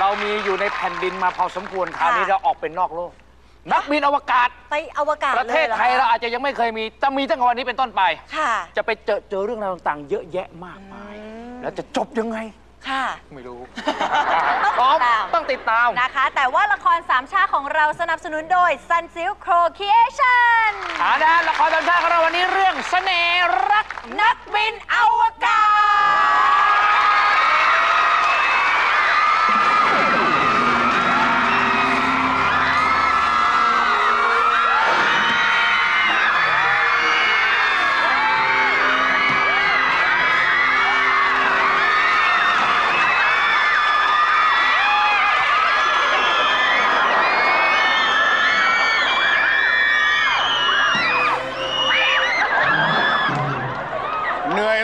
เรามีอยู่ในแผ่นดินมาพอสมควรคราวนี้ค่ะเราออกเป็นนอกโลก นักบินอวกาศ ไปอวกาศประเทศลหอไทยคะเราอาจจะยังไม่เคยมีแต่มีตั้งแต่วันนี้เป็นต้นไป ค่ะ จะไปเจอเจอเรื่องราวต่างๆ เยอะแยะมากมาย แล้วจะจบยังไง ค่ะ ไม่รู้ต้องพร้อมติดตามต้องติดตาม นะคะ แต่ว่าละครสามชาติของเราสนับสนุนโดย Sun Silk Crocation อาดาละครตามชาติของเราวันนี้เรื่องเสน่ห์รักนักบินอวกาศ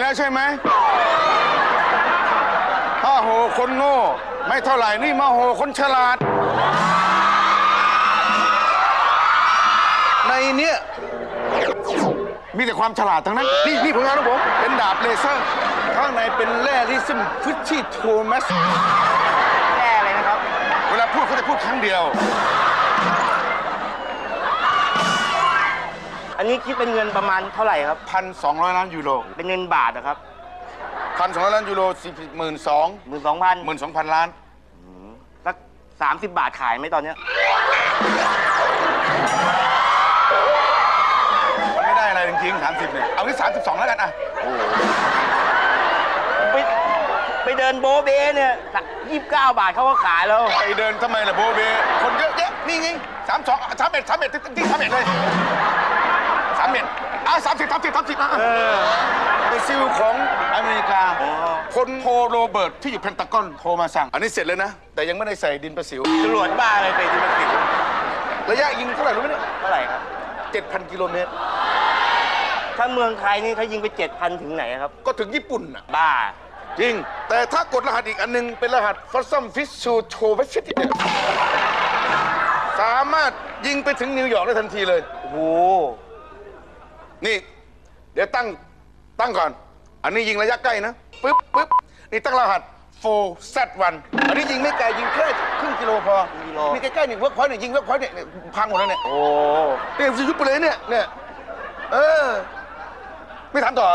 แล้วใช่ไหมถ้าโหคนโง่ ไม่เท่าไหร่นี่มาโหคนฉลาด ในเนี้ยมีแต่ความฉลาดทั้งนั้น นี่นี่ผลงานของผม เป็นดาบเลเซอร์ ข้างในเป็นแร่ลิซึมฟิชชี่โทมัส แย่เลยนะครับ เวลาพูดเขาจะพูดครั้งเดียว อันนี้คิดเป็นเงินประมาณเท่าไหร่ครับ พันสองร้อยล้านยูโรเป็นเงินบาทนะครับพันสองร้อยล้านยูโรสี่หมื่นสองหมื่นสองพันหมื่นสองพันล้านสักสามสิบบาทขายไหมตอนเนี้ยมันไม่ได้อะไรจริงๆสามสิบเนี่ยเอาที่สามสิบสองแล้วกันอะไปไปเดินโบะเบเนี่ยยี่สิบเก้าบาทเขาก็ขายแล้ว ไปเดินทำไมล่ะโบเบคนเยอะแยะนี่ไงสามสองสามเอ็ดสามเอ็ดที่สามเอ็ดเลยสามเอ็ดอะสามสิบสามสิบสามสิบอะไปซิลของอเมริกาคนโทโรเบิร์ตที่อยู่เพนตากอนโทรมาสั่ง อันนี้เสร็จเลยนะ แต่ยังไม่ได้ใส่ดินประสิวจรวดบ้าอะไรไปที่มันติดระยะยิงเท่าไหร่รู้ไหมเนี่ยเท่าไหร่ครับเจ็ดพันกิโลเมตร ถ้าเมืองไทยนี่เขายิงไปเจ็ดพันถึงไหนครับ ก็ถึงญี่ปุ่นอะ บ้า จริง แต่ถ้ากดรหัสอีกอันหนึง เป็นรหัสฟอสซัมฟิชชูโชเวชิตเนี่ยสามารถยิงไปถึงนิวยอร์กได้ทันทีเลย โอ้ นี่ เดี๋ยวตั้งตั้งก่อน อันนี้ยิงระยะใกล้นะปึ๊บปึ๊บนี่ตั้งรหัส 4Z1 อันนี้ยิงไม่ไกลยิงแค่ครึ่งกิโลพอครึ่งกิโล นี่ใกล้ๆนี่เวิร์กพอยต์เนี่ยยิงเวิร์กพอยต์เนี่ยเนี่ยพังหมดแล้วเนี่ย โอ้ เนี่ยจะยุบไปเลยเนี่ย เนี่ย เออ ไม่ถามต่อ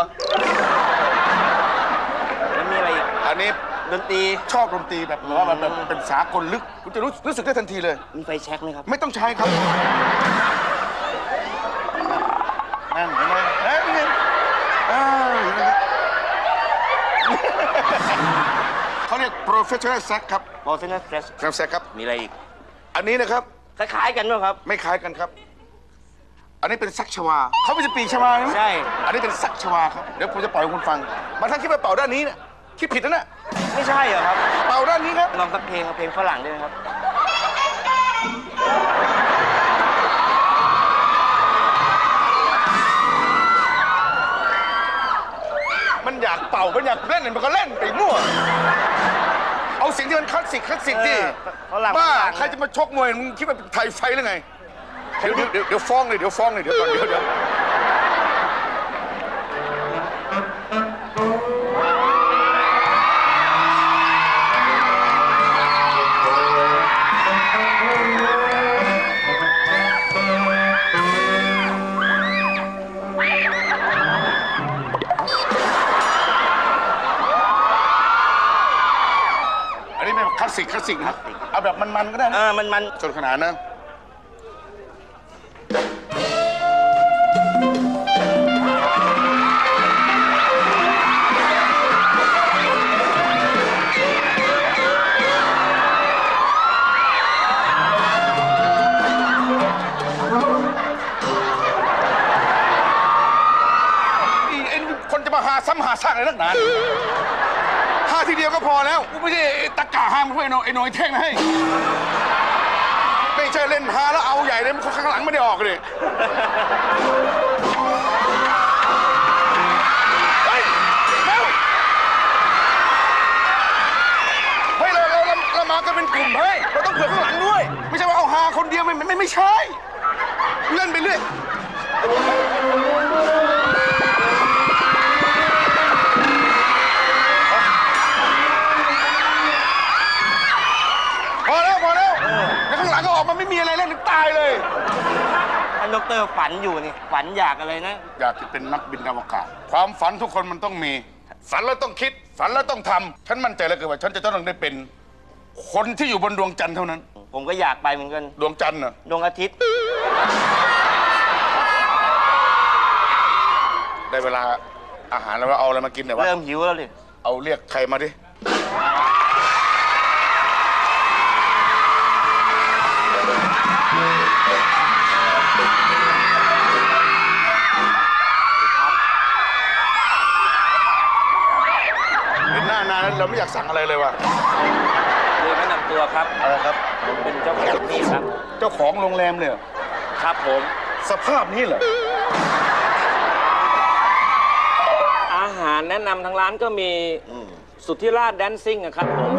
แล้วมีอะไรอีกอันนี้ดนตรี ชอบดนตรีแบบว่ามันแบบเป็นสากลลึก คุณจะรู้รู้สึกได้ทันทีเลย มีไฟแช็กไหมครับ ไม่ต้องใช้ครับ นั่นเห็นไหมเอ้ยนี่ไงอ่าเห็นไหมครับเขาเรียก professional sax ครับ บอลเซนเฟรชครับ sax ครับ มีอะไรอีก อันนี้นะครับ คล้ายๆกันไหมครับ ไม่คล้ายกันครับ อันนี้เป็นซักชวา เขาไม่ใช่ปีกชวานะใช่ อันนี้เป็นซักชวาครับ เดี๋ยวผมจะปล่อยให้คุณฟังบางท่านคิดว่าเป่าด้านนี้เนี่ยคิดผิดนะเนี่ยไม่ใช่เหรอครับ เป่าด้านนี้ครับ ลองสักเพลงครับเพลงฝรั่งได้ไหมครับ อยากเป่ามันอยากเล่นเนี่ยมันก็เล่นไปมั่ว เอาสิ่งที่มันคลาสสิกคลาสสิกดิเออฝรั่งบ้าฝรั่ง ใครจะมาชกมวยมึงคิดว่าเป็นไทยไฟหรือไงเดี๋ยวเดี๋ยวเดี๋ยวเดี๋ยวฟ้องเลยเดี๋ยวฟ้องเลยเดี๋ยวก่อนเดี๋ยวเดี๋ยว สสิกคลาสสิกนะครับ เอาแบบมันๆก็ได้เอนะอมันมันจนขนาดนะ นี่ไอ้คนจะมาหาซ้ำหาซากอะไรนักหนาหาทีเดียวก็พอแล้วกูไม่ใช่ไอ้ ตะกาห้ามเพื่อนไอ้หน่อยไอ้หน่อยเท่งนะให้ยไม่ใช่เล่นหาแล้วเอาใหญ่เลยมันข้างหลังไม่ได้ออกเลยเฮ้ยเร็วเฮ้ยเราเราเราเรามากันเป็นกลุ่มเฮ้ยเราต้องเผื่อข้างหลังด้วย ไม่ใช่ว่าเอาหาคนเดียวไม่ไม่ไม่ใช่ เล่นไปเรื่อย ไม่มีอะไรเล่นถึงตายเลย ท่านดอกเตอรฝันอยู่นี่ ฝันอยากอะไรนะ อยากจะเป็นนักบินอวกาศ ความฝันทุกคนมันต้องมี ฝันแล้วต้องคิด ฝันแล้วต้องทำฉันมั่นใจเหลือเกินว่า ฉันจะต้องได้เป็นคนที่อยู่บนดวงจันทร์เท่านั้น ผมก็อยากไปเหมือนกันดวงจันทร์น่ะดวงอาทิตย์ ได้เวลาอาหารแล้วว่าเอาอะไรมากินเนี่ยวะเริ่มหิวแล้วเลยเอาเรียกใครมาดิ อยากสั่งอะไรเลยว่ะคือแนะนำตัวครับ อะไรครับ ผมเป็นเจ้าของที่ครับ เจ้าของโรงแรมเลยเหรอครับผม สภาพนี้เหรออาหารแนะนำทางร้านก็มีสุทธิราชแดนซิ่งอะครับผม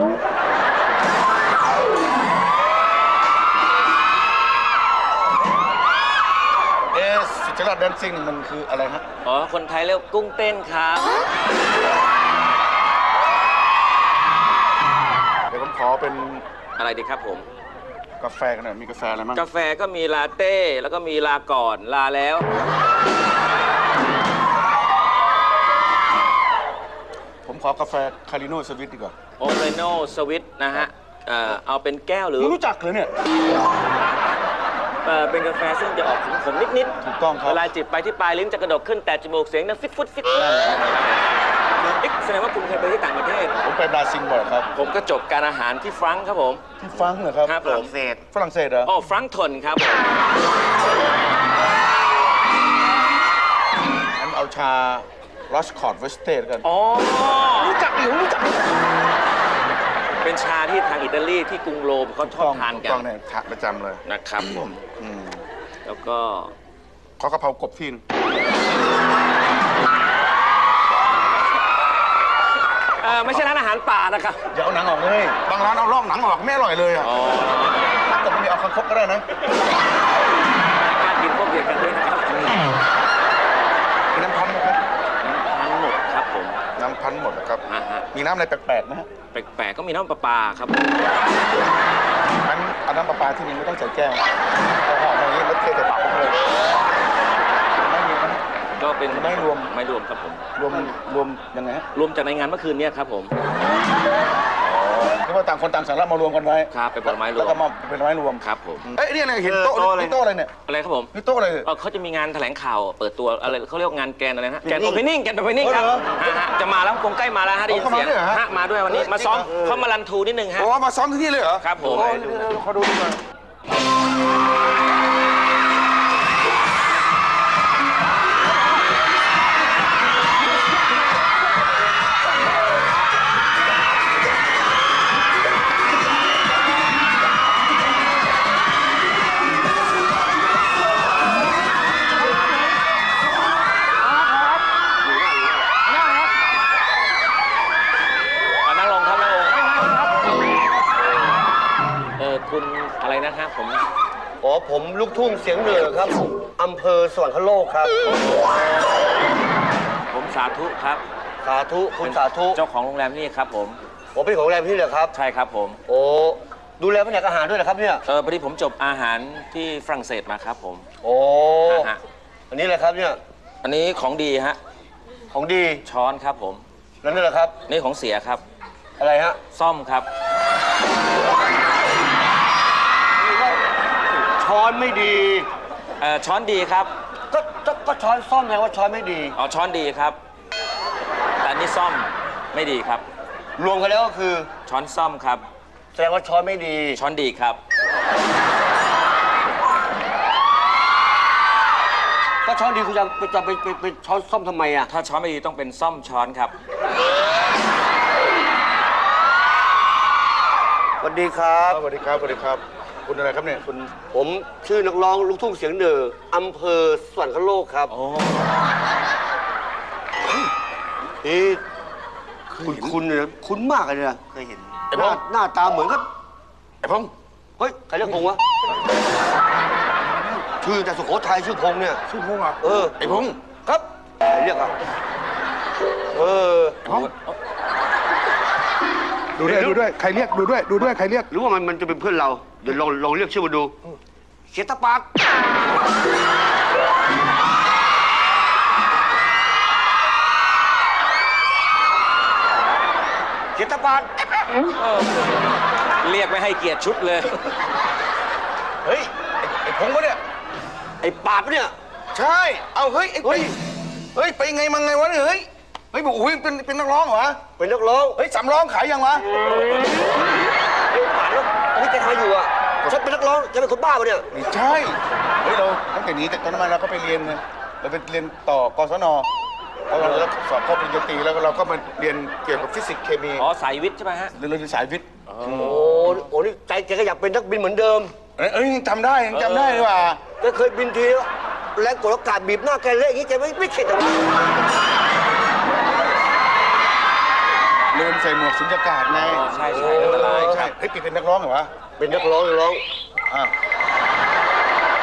เอะสุจริตแดนซิ่งมันคืออะไรฮะอ๋อ คนไทยเรียกกุ้งเต้นครับ ขอเป็นอะไรดีครับผม กาแฟกันหน่อยมีกาแฟอะไรมั้งกาแฟก็มีลาเต้แล้วก็มีลาก่อนลาแล้ว ผมขอกาแฟคาริโน่สวิตดีกว่าโอเรโนสวิตนะฮะเอ่อเอาเป็นแก้วหรือมึงรู้จักเหรอเนี่ย เอ่อเป็นกาแฟซึ่งจะออกขมๆนิดถูกต้องครับ เวลาจิบไปที่ปลายลิ้นจะกระดกขึ้นแต่จมูกเสียงดังฟิตฟุตฟิตฟุตเอ๊ะแสดงว่าคุณเคยไปที่ต่างประเทศ ผมไปบราซิลบ่อยครับผมก็จบการอาหารที่ฟรังก์ครับผม ที่ฟรังก์เหรอครับครับฝผรั่มงเศสฝรั่งเศสเหรอโอ้ฟรังก์ทนครับผมงั้นเอาชาลอสคอร์ดเวสเตกัน อ๋อรู้จักดิผมรู้จักเป็นชาที่ทางอิตาลีที่กรุงโรมเขาชอบทานกัต้อนงเนี่ยทานประจำเลย นะครับผม อืมแล้วก็ ขอกะเพรากบที่น เออไม่ใช่ร้านอาหารป่านะครับอย่าเอาหนังออกเลยบางร้านเอาลอกหนังออกไม่อร่อยเลยอะอ๋อแต่ไม่เอาคังคกก็ได้นะการกินพวกเดียวกันด้วยนะครับมีน้ำพันธุ์ไหมครับทั้งหมดครับผมน้ำพันธุ์หมดนะครับฮะฮะมีน้ำอะไรแปลกๆไหมฮะแปลกๆก็มีน้ำประปาครับงั้นเอาน้ำประปาที่นี่ไม่ต้องใส่แก้วเอาห่อมาอย่างนี้แล้วเทใส่ปากผมเลยไม่มีนะ ก็เป็นไม่รวม ไม่รวมครับผม รวมรวมยังไงฮะรวมจากในงานเมื่อคืนเนี้ครับผมเรียกว่าต่างคนต่างสั่งแล้วมารวมกันไว้ครับเป็นผลไม้รวม แล้วก็มาเป็นผลไม้รวมครับผม เอ้ยนี่อะไรเห็นโต๊ะเออโต๊ะอะไร นี่โต๊ะอะไรเนี่ยอะไรครับผมนี่โต๊ะอะไร เออเขาจะมีงานแถลงข่าว เปิดตัวอะไรเขาเรียกว่างานแกนอะไรนะแกนโอเพนนิ่งแกนโอเพนนิ่งครับเออเหรอฮะฮะจะมาแล้วคงใกล้มาแล้วฮะได้ยินเขามาเสียงด้วยเหรอฮะ ฮะมาด้วยวันนี้เฮ้ยมาซ้อมจริงเหรอเขามารันทูนิดนึงฮะโอ้มาซ้อมที่นี่เลยเหรอครับผม โอ้เดี๋ยวๆขอดูดีกว่า สวรรคโลกครับ ผมสาธุครับสาธุคุณสาธุเจ้าของโรงแรมนี่ครับผมผมเป็นของโรงแรมที่เหรอครับ ใช่ครับผมโอ้ดูแลแผนกอาหารด้วยเหรอครับเนี่ยเออพอดีผมจบอาหารที่ฝรั่งเศสมาครับผมโอ้อ่าฮะอันนี้อะไรครับเนี่ยอันนี้ของดีฮะของดีช้อนครับผมนั่นนี่แหละครับ นี่ของเสียครับ อะไรฮะซ่อมครับ ช้อนไม่ดีเอ่อช้อนดีครับ ก็ก็ก็ช้อนซ่อมไงว่าช้อนไม่ดี อ๋อช้อนดีครับ แต่อันนี่ซ่อมไม่ดีครับ รวมกันแล้วก็คือ ช้อนซ่อมครับ แสดงว่าช้อนไม่ดี ช้อนดีครับ ก็ช้อนดีคุณจะไปจะไปไปไปช้อนซ่อมทำไมอะถ้าช้อนไม่ดีต้องเป็นซ่อมช้อนครับ สวัสดีครับ สวัสดีครับสวัสดีครับ คุณอะไรครับเนี่ยคุณผมชื่อนักร้องลูกทุ่งเสียงเหนืออำเภอสวรรคโลกครับโอ้เอ๊ะคุณคุณเนี่ยคุ้นมากเลยนะเคยเห็นไอ้หพน้างหน้าตาเหมือนกับไอ้พงษ์เฮ้ยใครเรียกพงษ์วะชื่อแต่สุโขทัยชื่อพงษ์เนี่ย ชื่อพงษ์เหรอเออ ไอ้พงษ์ครับใครเรียกอะเออ ไอ้พงษ์ ดูด้วยดูด้วยใครเรียกดูด้วยดูด้วยใครเรียก หรือว่ามันมันจะเป็นเพื่อนเรา เดี๋ยวลองลองเรียกชื่อมาดู เสียตะปากเสียตะปากเรียกไม่ให้เกียรติชุดเลย เฮ้ยไอ้ไอ้พงปะเนี่ยไอ้ปาดปะเนี่ย ใช่ เอาเฮ้ยไอ้เฮ้ยเฮ้ยไปไงมาไงวะเนี่ยเฮ้ยเฮ้ยบอกอุ้ยเป็นเป็นนักร้องเหรอเป็นนักร้องเฮ้ยสามร้องขายยังวะไอ้ปาดแล้วตอนนี้แกทำอะไรอยู่อะฉันเป็นนักร้องแกเป็นคนบ้าปะเนี่ยไม่ใช่เฮ้ยเราตั้งแต่หนี้แต่ตอนนั้นมาเราก็ไปเรียนไงเราไปเรียนต่อกศนพอเราแล้วสอบเข้าปริญญาตรีแล้วเราก็มาเรียนเกี่ยวกับฟิสิกส์เคมีอ๋อสายวิทย์ใช่ไหมฮะเรียนเรียนสายวิทย์โอ้โหนี่ใจแกก็อยากเป็นนักบินเหมือนเดิมเอ้ยเอ้ยยังจำได้ยังจำได้ดีกว่าแกเคยบินทีแรงกดอากาศบีบหน้าแกเละอย่างนี้แกไม่ไม่เข็ดหรอ วะเรียนใส่หมวกสุญญากาศไงอ๋อใช่ใช่อันตรายใช่เฮ้ยปีเป็นนักร้องเหรอวะเป็นนักร้องนักร้องอะ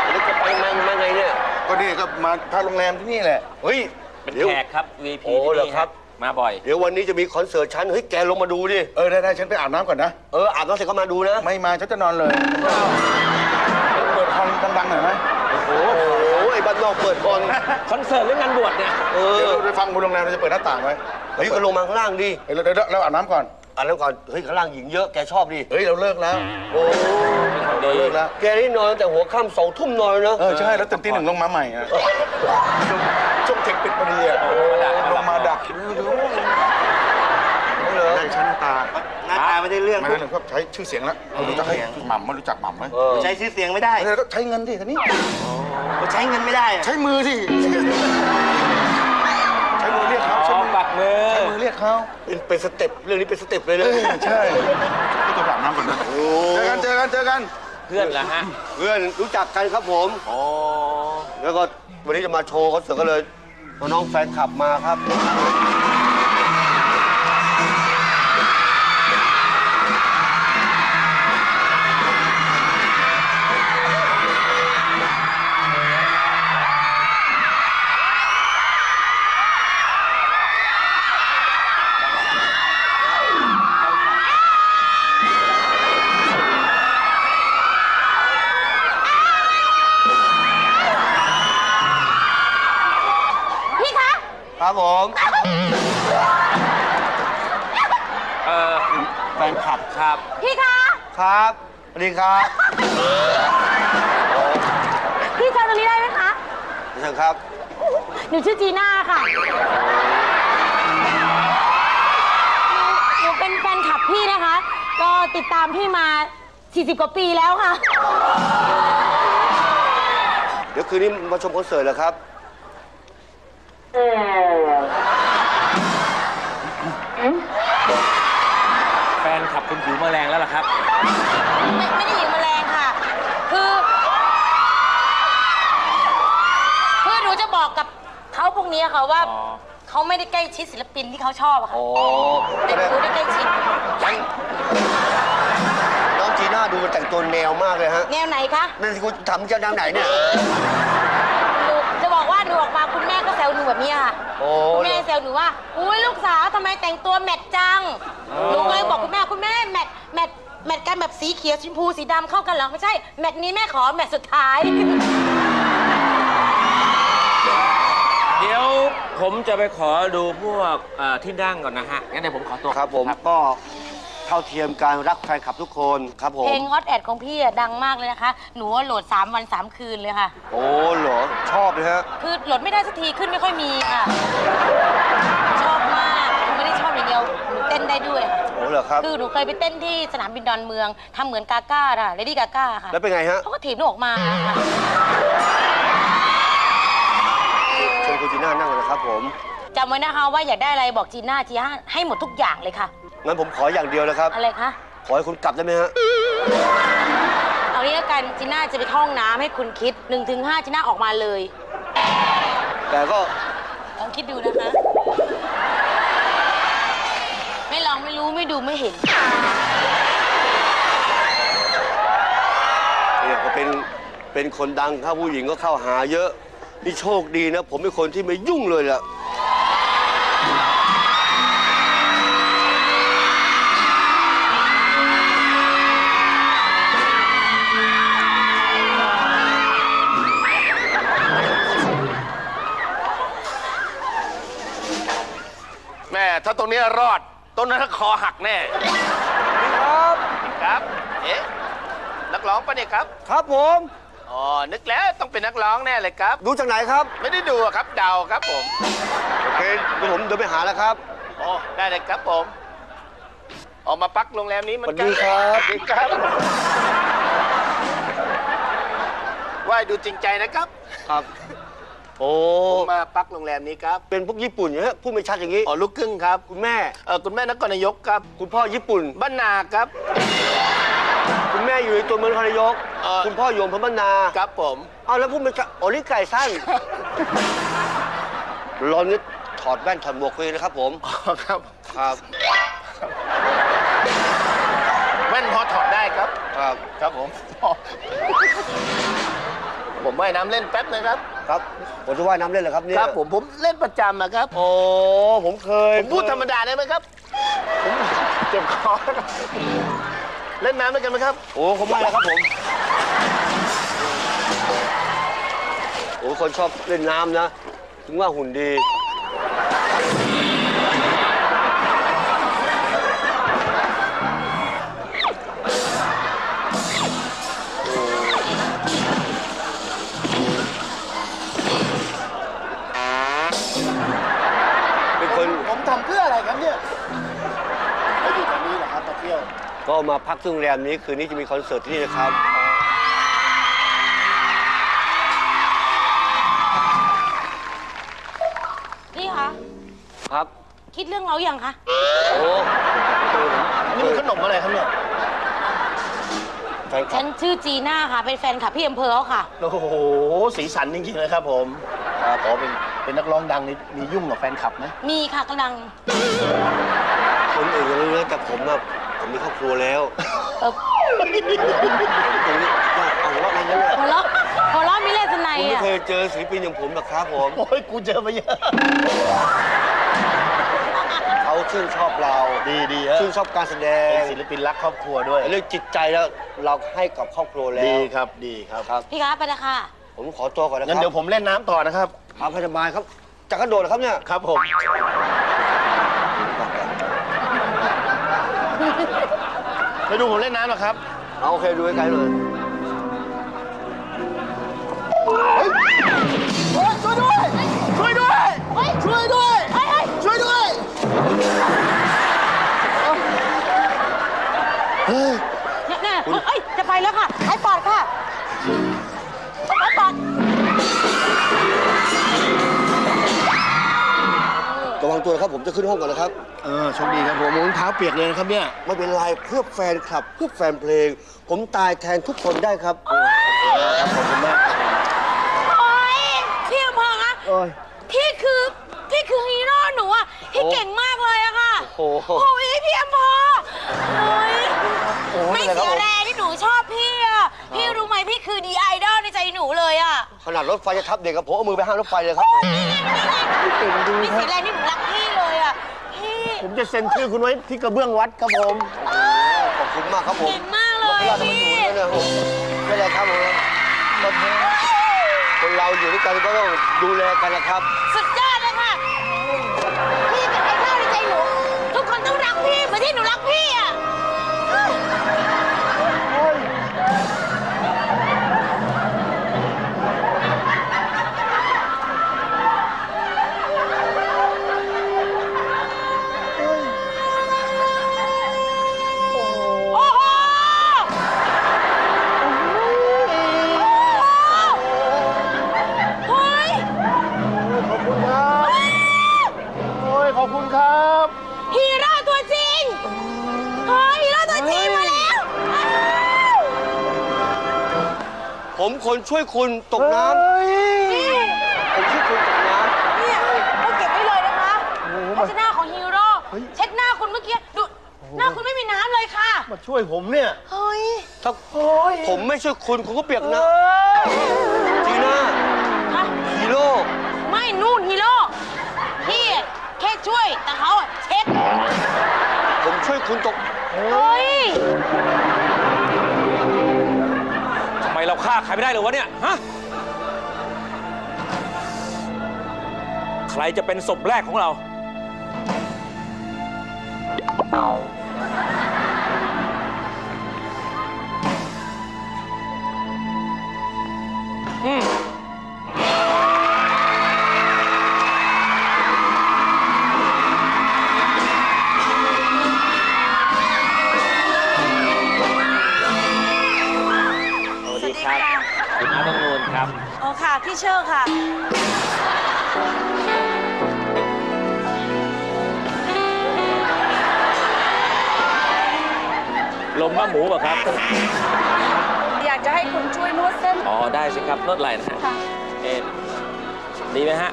แล้วจะไปมามาไงเนี่ย ก็นี่ก็มาพักโรงแรมที่นี่แหละเฮ้ยเป็นเดี๋ยว แขกครับ VP โอ้ที่เหรอนี่ครับมาบ่อย เดี๋ยววันนี้จะมีคอนเสิร์ตฉันเฮ้ยแกลงมาดูดิ เออได้ได้ฉันไปอาบน้ำก่อนนะ เอออาบน้ำเสร็จก็มาดูนะ ไม่มาฉันจะนอนเลยเปิดคอมดังๆหน่อยไหมโอ้โหไอ้บ้านนอกเปิดคอนคอนเสิร์ตหรืองานบวชเนี่ย เออเดี๋ยวเราไปฟังบนโรงแรมเราจะเปิดหน้าต่างไว้ เฮ้ยก็ลงมาข้างล่างดิเฮ้ยเราเดี๋ยวเราอาบน้ำก่อน อ่านแล้วก่อนเฮ้ยข้างล่างหญิงเยอะแกชอบดิเฮ้ยเราเลิกแล้ว โอ้เราเลิกแล้ว แกนี่นอนตั้งแต่หัวค่ำสองทุ่มนอนเลยนะเออใช่แล้วตื่นตีหนึ่งลงมาใหม่อะช่วงเทคปิดพอดีอะลงมาดักได้ใช้หน้าตาหน้าตาไม่ได้เรื่อง ไม่ได้เลยก็ใช้ชื่อเสียงแล้วเรารู้จักให้หม่ำมันรู้จักหม่ำไหมเออใช้ชื่อเสียงไม่ได้แล้วก็ใช้เงินสิทีนี้ ใช้เงินไม่ได้อะใช้มือสิ ใช้มือเรียกเขาใช้ มือปักมือ ใช้มือเรียกเขาเป็นเป็นสเต็ปเรื่องนี้เป็นสเต็ปเลยนะเออใช่ก็จะอาบน้ำก่อนนะเจอกันเจอกันเจอกันเพื่อนเหรอฮะ เพื่อนรู้จักกันครับผม อ๋อ แล้วก็วันนี้จะมาโชว์คอนเสิร์ตก็เลยเอาน้องแฟนคลับมาครับ เออแฟนคลับครับ พี่คะ ครับสวัสดีครับพี่จำตรงนี้ได้ไหมคะเชิญครับ หนูชื่อจีน่าค่ะ หนูเป็นแฟนคลับพี่นะคะ ก็ติดตามพี่มา 40 กว่าปีแล้วค่ะ เดี๋ยวคืนนี้มาชมคอนเสิร์ตเหรอครับ แมลงแล้วล่ะครับ ไม่ไม่ได้หญิงแมลงค่ะ คือ คือหนูจะบอกกับเขาพวกนี้ค่ะว่าอ๋อ เขาไม่ได้ใกล้ชิดศิลปินที่เขาชอบอะค่ะอ๋อแต่หนูได้ใกล้ชิด น้องจีน่าดูแต่งตัวแนวมากเลยฮะแนวไหนคะนั่นที่คุณทำจะแนวไหนเนี่ย หนูจะบอกว่าหนูออกมาคุณแม่ก็แซวหนูแบบนี้ค่ะ โอ้คุณแม่แซวหนูว่า อุ้ยลูกสาวทำไมแต่งตัวแมทจัง หนูก็เลยบอกคุณแม่คุณแม่แมทแมทแมทกันแบบสีเขียวชมพูสีดำเข้ากันเหรอไม่ใช่ แมทนี้แม่ขอแมทสุดท้าย เดี๋ยวผมจะไปขอดูพวกเอ่อที่นั่งก่อนนะฮะ งั้นเดี๋ยวผมขอตัวครับผมก็เท่าเทียมการรักแฟนคลับทุกคนครับผม เพลงฮอตแอดของพี่อะดังมากเลยนะคะ หนูว่าโหลด 3 วัน 3 คืนเลยค่ะ โอ้เหรอชอบเลยฮะ คือโหลดไม่ได้สักทีขึ้นไม่ค่อยมีค่ะ ชอบ ได้ด้วยค่ะโอ้เหรอครับ คือหนูเคยไปเต้นที่สนามบินดอนเมืองทำเหมือนกาก้าค่ะเลดี้กาก้าค่ะแล้วเป็นไงฮะเขาก็ถีบหนูออกมาค่ะเชิญคุณจีน่านั่งเลยนะครับผมจำไว้นะคะว่าอยากได้อะไรบอกจีน่าจีน่าให้หมดทุกอย่างเลยค่ะ งั้นผมขออย่างเดียวนะครับ อะไรคะ ขอให้คุณกลับได้ไหมฮะ เอานี้แล้วกันจีน่าจะไปเข้าห้องน้ำให้คุณคิด1นถึงหจีน่าออกมาเลย แต่ก็ลองคิดดูนะคะ ดูไม่เห็น เนี่ยก็เป็นเป็นคนดังถ้าผู้หญิงก็เข้าหาเยอะ นี่โชคดีนะ ผมเป็นคนที่ไม่ยุ่งเลยล่ะ แม่ถ้าตรงนี้รอด นนั้นคอหักแน่ ครับ ครับ เอ๊ะ นักร้องปะเนี่ยครับ ครับผม อ๋อ นึกแล้วต้องเป็นนักร้องแน่เลยครับ ดูจากไหนครับ ไม่ได้ดูอะครับเดาครับผม โอเคเดี๋ยวผมเดินไปหาแล้วครับ อ๋อ ได้เลยครับผม ออกมาพักโรงแรมนี้เหมันกันสวัสดีครับ สวัสดีครับว่ายดูจริงใจนะครับ ครับ โอ้ ผมมาพักโรงแรมนี้ครับ เป็นพวกญี่ปุ่นเนี่ยฮะพูดไม่ชัดอย่างนี้ อ๋อลูกครึ่งครับ คุณแม่เออคุณแม่นครนายกครับ คุณพ่อญี่ปุ่น บ้านนาครับ คุณแม่อยู่ในตัวเมืองนครนายก เอ่อ คุณพ่ออยู่อำเภอบ้านนา ครับผมเอาแล้วพูดไม่ชัดอ๋อนี่ไก่สั้นรอนนี้ถอดแว่นถอดหมวกคุยนะครับผม อ๋อครับครับ แว่นพอถอดได้ครับ ครับ ครับผม ผมว่ายน้ำเล่นแป๊บนะครับ ครับผมจะว่ายน้ำเล่นเหรอครับเนี่ยครับผมผมเล่นประจำนะครับ โอ้ผมเคยผมพูดธรรมดาได้ไหมครับผมเจ็บคอนะครับเล่นน้ำด้วยกันไหมครับ โอ้ผมไม่แล้วครับผมโอ้คนชอบเล่นน้ำนะ ถึงว่าหุ่นดี ก็มาพักที่โรงแรมนี้คืนนี้จะมีคอนเสิร์ตที่นี่นะครับพี่คะครับ คิดเรื่องเราอย่างคะโอ้นี่มันขนมอะไรครับเนี่ยแฟนคลัฉับนชื่อจีน่าค่ะ เป็นแฟนคลับพี่อำเภอเขาค่ะ โอ้โหสีสันจริงๆเลยครับผมครับอ๋อเป็นเป็นนักร้องดังนี่มียุ่งกับแฟนคลับไหมมีค่ะกำลัง ผมอะผมมีครอบครัวแล้วเออ ตรงนี้เอาว่าอะไรนั่นเนี่ยหัวเราะหัวเราะมีเลสไนผมไม่อะเคยเจอศิลปินอย่างผมหรอกครับผมโอ้ยกูเจอมาเยอะ เขาชื่นชอบเราดีดีฮะชื่นชอบการแสดเป็งนศิลปินรักครอบครัวด้วย เรื่องจิตใจแล้วเราให้กับครอบครัวแล้ดีวครับดีครับครับ พี่คะไปเลยค่ะ ผมขอตัวก่อนนะคงั้รันเดี๋ยวผมเล่นน้ำต่อนะครับครับพยาบาลครับจะกระโดดเหรอครับเนี่ย ครับผม ไปดูผมเล่นน้ำเหรอครับ เอาโอเคดูไกลๆหน่อยช่วยด้วย ช่วยด้วย ช่วยด้วย เนี่ยเนี่ยเอ้ย จะไปแล้วค่ะ งตัวนะครับผมจะขึ้นห้องก่อนนะครับ เออโชคดีครับผมรองเท้าเปียกเลยนะครับเนี่ย ไม่เป็นไรเพื่อแฟนคลับ เพื่อแฟนเพลง ผมตายแทนทุกคนได้ครับขอบคุณมากโอ๊ยพี่อำเภอคะโอ้ย พี่คือพี่คือฮีโร่หนูอะพี่เก่งมากเลยอะค่ะโอ้โห โอ้ยพี่อำเภอโอ้ยโอ้ยไม่อะไรครับเสียผมแรงที่หนูชอบพี่อะ พี่รู้ไหมพี่คือดีไอดอลในใจหนูเลยอะขนาดรถไฟจะทับเด็กกับผมเอามือไปห้ามรถไฟเลยครับผมไม่เสียแรงที่หนูรักพี่เลยอะพี่ ผมจะเซ็นชื่อคุณไว้ที่กระเบื้องวัดครับผม ขอบคุณมากครับผมเก่งมากเลยรถพลาดพี่มาอยู่ด้วยนะผมไม่เป็นไรครับผมคนเราอยู่ด้วยกันก็ต้องดูแลกันนะครับ สุดยอดเลยค่ะ พี่เป็นไอดอลในใจหนู ทุกคนต้องรักพี่เหมือนที่หนูรักพี่อะ ช่วยคุณตกน้ำนี่ผมช่วยคุณตกน้เนี่ยเอาเก็บไว้เลยนะคะภาชนะของฮีโร่เช็ดหน้าคุณเมื่อกี้ดูหน้าคุณไม่มีน้ำเลยค่ะ มาช่วยผมเนี่ยเฮ้ยำถ้าผมไม่ช่วยคุณคุณก็เปียกนะจีน่าฮะฮีโร่ไม่นู่นฮีโร่พี่อะแค่ช่วยแต่เขาอะเช็ดผมช่วยคุณตกเฮ้ย ทำไมเราฆ่าใครไม่ได้เลยวะเนี่ยฮะใครจะเป็นศพแรกของเรา อืม ค่ะพี่เชอร์ค่ะ ลมบ้าหมูเปล่ะครับ อยากจะให้คุณช่วยนวดเส้น อ๋อ ได้สิครับนวดไหล่นะฮะค่ะ เอ็นดีไหมฮะ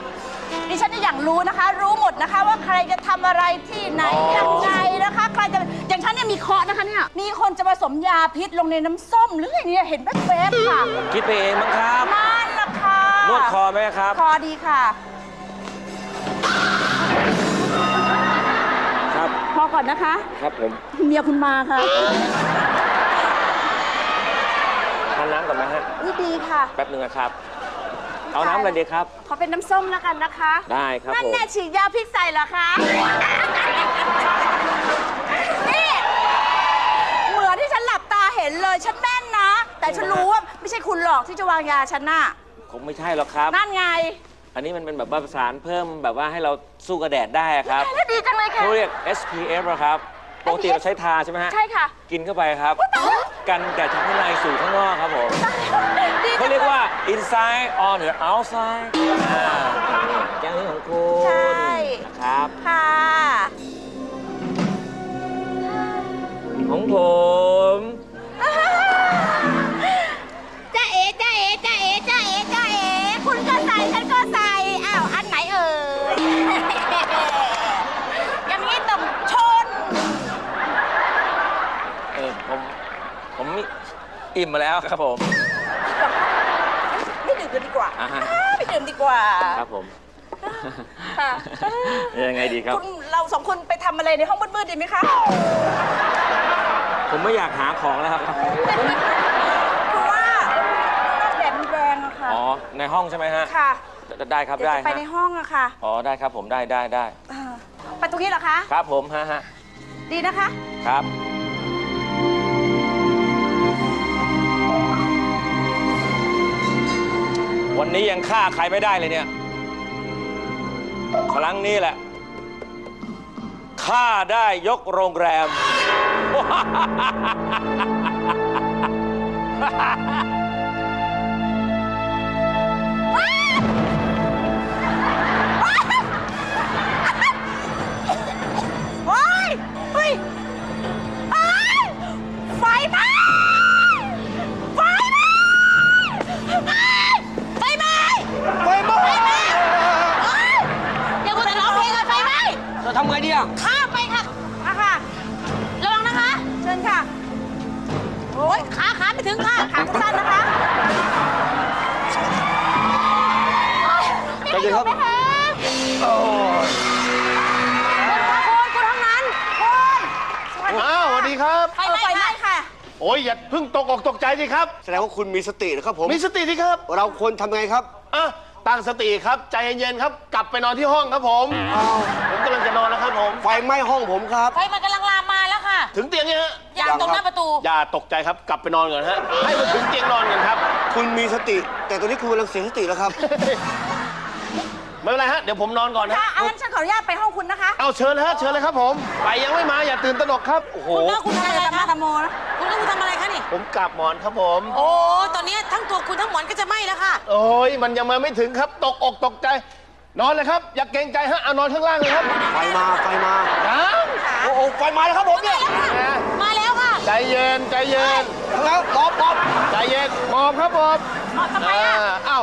ดิฉันจะอยากรู้นะคะ รู้หมดนะคะว่าใครจะทำอะไรที่ไหนอ๋อ ยังไงนะคะใครจะอย่างฉันเนี่ยมีเคราะห์นะคะเนี่ยมีคนจะผสมยาพิษลงในน้ำส้มหรืออะไรเนี่ยเห็นแวบๆค่ะ คิดไปเองมั้งครับ นั่น นะคะนวดคอไหมครับ คอดีค่ะ ครับ พอก่อนนะคะ ครับผมเมียคุณมาค่ะทานน้ำก่อนไหมฮะนี่ดีค่ะ แป๊บหนึ่งนะครับ เอาน้ำอะไรดีครับ ขอเป็นน้ำส้มแล้วกันนะคะ ได้ครับนั่นผมแน่ฉีดยาพิษใส่เหรอคะนี่เหมือนที่ฉันหลับตาเห็นเลยฉันแม่นนะ แต่ฉันรู้ว่าไม่ใช่คุณหรอกที่จะวางยาฉันน่ะ คงไม่ใช่หรอกครับ นั่นไงอันนี้มันเป็นแบบว่าสารเพิ่มแบบว่าให้เราสู้กับแดดได้อะครับดีจังเลยค่ะ เขาเรียก SPF อะครับปกติเราใช้ทาใช่ไหมฮะใช่ค่ะ กินเข้าไปครับ กันแดดจากข้างในสู่ข้างนอกครับผมดีจัเขางเรียกลว่า inside on the outside อ่าอย่างนี้ของคุณใช่ นะครับ ค่ะ ของผม อิ่มมาแล้วครับผม ไม่ดื่มกันดีกว่าอ่าฮะ ไม่ดื่มดีกว่าครับผม ค่ะยังไงดีครับ คุณเราสองคนไปทำอะไรในห้องมืดๆดีไหมคะ ผมไม่อยากหาของแล้วครับคือว่าแดดมันแรงอะค่ะ อ๋อ ในห้องใช่ไหมฮะ ค่ะได้ครับเดี๋ยวได้จะไปฮะในห้องอะค่ะอ๋อ ได้ครับผมได้ได้ได้ อ่าไปตรงนี้เหรอคะ ครับผมฮะฮะ ดีนะคะ ครับ วันนี้ยังฆ่าใครไม่ได้เลยเนี่ย ครั้งนี้แหละฆ่าได้ยกโรงแรม อ้ยขาขาไม่ถึงค่ะขาสั้นนะคะใจเย็นครับ ไม่ให้อยู่ไหมคะคุณคุณทั้งนั้นคุณอ้าวสวัสดีครับไฟไหม้ไฟไหม้ค่ะ โอ้ยอย่าเพิ่งตกอกตกใจสิครับ แสดงว่าคุณมีสตินะครับผม มีสติสิครับ เราควรทำไงครับ อะ ตั้งสติครับ ใจเย็นๆครับ กลับไปนอนที่ห้องครับผม ผมกำลังจะนอนแล้วครับผม ไฟไหม้ห้องผมครับ ไฟมันกำลังลามมาแล้วค่ะถึงเตียงยังฮะ ยางตรงหน้าประตู อย่าตกใจครับ กลับไปนอนก่อนฮะ ให้มันถึงเตียงนอนกันครับ คุณมีสติ แต่ตอนนี้คุณกำลังเสียสติแล้วครับ ไม่เป็นไรฮะ เดี๋ยวผมนอนก่อนนะค่ะอันนั้นฉันขออนุญาตไปห้องคุณนะคะ เอาเชิญเลยฮะ เชิญเลยครับผม ไปยังไม่มาอย่าตื่นตระหนกครับ โอ้โห คุณว่าคุณทำอะไรธรรมะคะธรรมโมนะคุณว่าคุณทำอะไรคะนี่ ผมกลับหมอนครับผม โอ้ตอนนี้ทั้งตัวคุณทั้งหมอนก็จะไหม้แล้วค่ะ โอ้ยมันยังมาไม่ถึงครับ ตกอกตกใจ นอนเลยครับ อย่าเกรงใจฮะ เอานอนข้างล่างเลยครับไฟมาไฟมายังโอ้โหไฟมาแล้วครับผมเนี่ยมาแล้วค่ะใจเย็นใจเย็น แล้วรอบรอบใจเย็นหมอบครับผมทำไมอะาอ้าว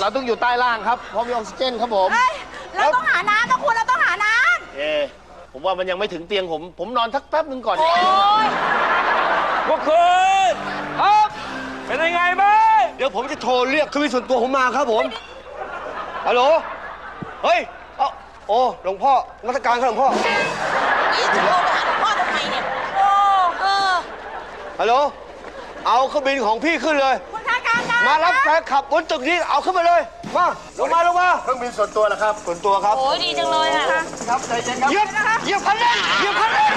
เราต้องอยู่ใต้ล่างครับเพราะมีออกซิเจนครับผม เอ้ยเราต้องหาน้ำนะคุณเราต้องหาน้เอะผมว่ามันยังไม่ถึงเตียงผม ผมนอนสักแป๊บหนึ่งก่อนำโอ้ยพวกคุณครับ เป็นยังไงบ้างเดี๋ยวผมจะโทรเรียกเครื่องบินส่วนตัวผมมาครับผม ฮัลโหล เฮ้ย เอ้าโอ้ หลวงพ่อนักการครับหลวงพ่อ นี่จะโทรไปหาหลวงพ่อทำไมเนี่ยโอ้เออฮัลโหล เอาเครื่องบินของพี่ขึ้นเลย คุณคะการการ มารับแฟนขับบนตึกนี้เอาขึ้นมาเลยคมาลงมาลงมาเครื่องบินส่วนตัวนะครับ ส่วนตัวครับ โอ้ยดีจังเลยอะครับใจเย็นครับเหยียบเหยียบคันเร่งเหยียบคันเร่ง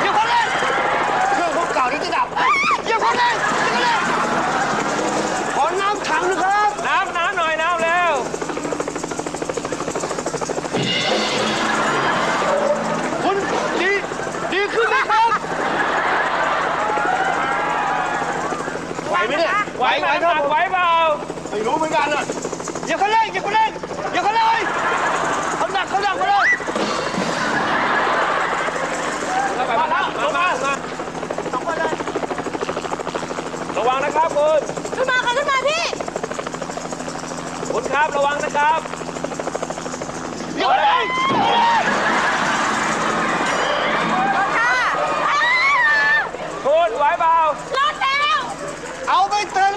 เหยียบคันเร่งเครื่องผมเก่านี่จะดับเหยียบคันเร่งเหยียบคันเร่งขอน้ำถังนะครับ น้ำน้ำหน่อยน้ำเร็ว คุณดีดีขึ้นไหมครับ ไหวไหมเนี่ย ไหวไหมหนักไหวเปล่า ไม่รู้เหมือนกันอะ เหยียบคันเร่งเหยียบคันเร่งเหยียบคันเร่งเขาหนักเขาหนักมาเลย มามามามาระวังนะ ครับคุณขึ้นมาค่ะขึ้นมาพี่คุณครับระวังนะครับเหยียบคันเร่งคุณไหวเปล่ารอดแล้ว เอาไปเตือน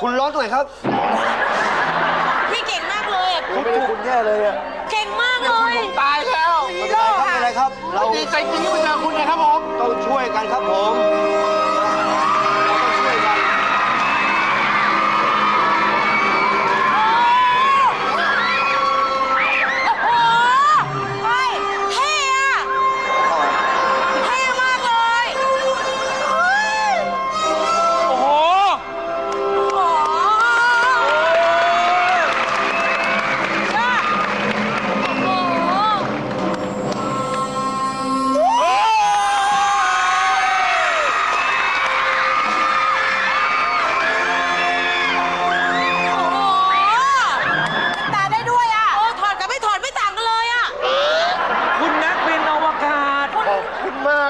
คุณร้อนตรงไหนครับ พี่เก่งมากเลยอะไม่ได้คุณแย่เลยอะเก่งมากเลยตายแล้วไม่เป็นไรครับไม่เป็นไรครับ เราดีใจจริงที่มาเจอคุณนะครับผม ต้องช่วยกันครับผม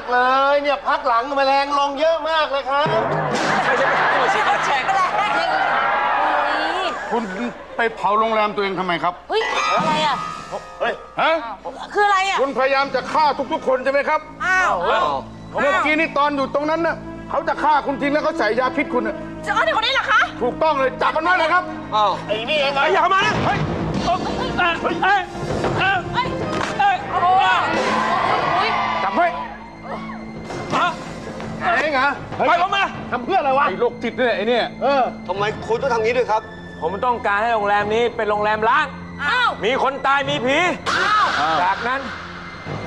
ากเลยเนี่ยพักหลังแมลงลงเยอะมากเลยครับ ไม่ใช่ไม่ใช่เขาแฉกคุณไปเผาโรงแรมตัวเองทำไมครับเฮ้ยอะไรอะ เฮ้ย ฮะ คืออะไรอะ คุณพยายามจะฆ่าทุกๆ คนใช่ไหมครับ อ้าวเมื่อกี้นี่ตอนอยู่ตรงนั้นน่ะเขาจะฆ่าคุณทิ้งแล้วเขาใส่ยาพิษคุณน่ะเจ้าคนนี้เหรอคะ ถูกต้องเลยจับมันไว้เลยครับ อ้าวไอ้นี่เองเหรออย่าเข้ามานะเฮ้ยเอ้ยเอ้ยเอ้ยเอ้ย เองเหรอไปผมมาทำเพื่ออะไรวะไอ้โรคจิตเนี่ยไอ้เนี่ยเออทำไมคุณต้องทำงี้ด้วยครับ ผมต้องการให้โรงแรมนี้เป็นโรงแรมล้างอ้าวมีคนตายมีผีจากนั้น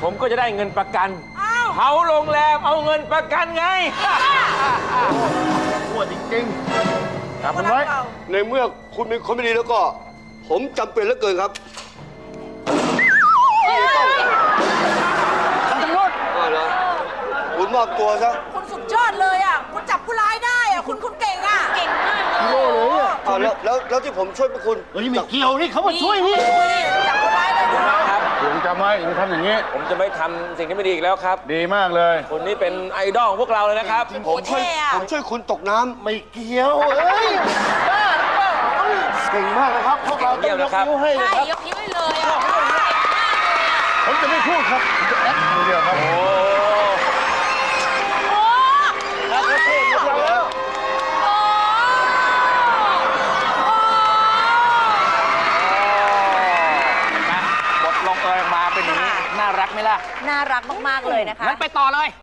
ผมก็จะได้เงินประกันเผาโรงแรมเอาเงินประกันไงปวดจริงๆจับมันไว้ในเมื่อคุณเป็นคนไม่ดีแล้วก็ ผมจำเป็นเหลือเกินครับ มอบตัวซะคุณสุดยอดเลยอะ คุณจับผู้ร้ายได้อะ คุณคุณเก่งอะ เก่งมากเลยอ้าวแล้วแล้วแล้วที่ผมช่วยพวกคุณเฮ้ยไม่เกี่ยวนี่เขามาช่วยนี่จับผู้ร้ายได้ด้วยครับหลวงจำไว้อย่าไปทำอย่างนี้ ผมจะไม่ทำสิ่งที่ไม่ดีอีกแล้วครับ ดีมากเลยคนนี้เป็นไอดอลของพวกเราเลยนะครับผมช่วยเท่อะผมช่วยคุณตกน้ำไม่เกี่ยวเอ้ยบ้าหรือเปล่าเก่งมากนะครับพวกเราต้องยกนิ้วให้เลยใช่ครับยกนิ้วให้เลยอะเก่งมากเลยผมจะไม่พูดครับผมจะแอคอย่างเดียวครับโอ้โอ้ แล้วเขาเท่ยกเราแล้ว โอ้โอ้ บทลงเอยมาเป็นอย่างนี้ น่ารักไหมล่ะ น่ารักมาก ๆ เลยนะคะ งั้นไปต่อเลย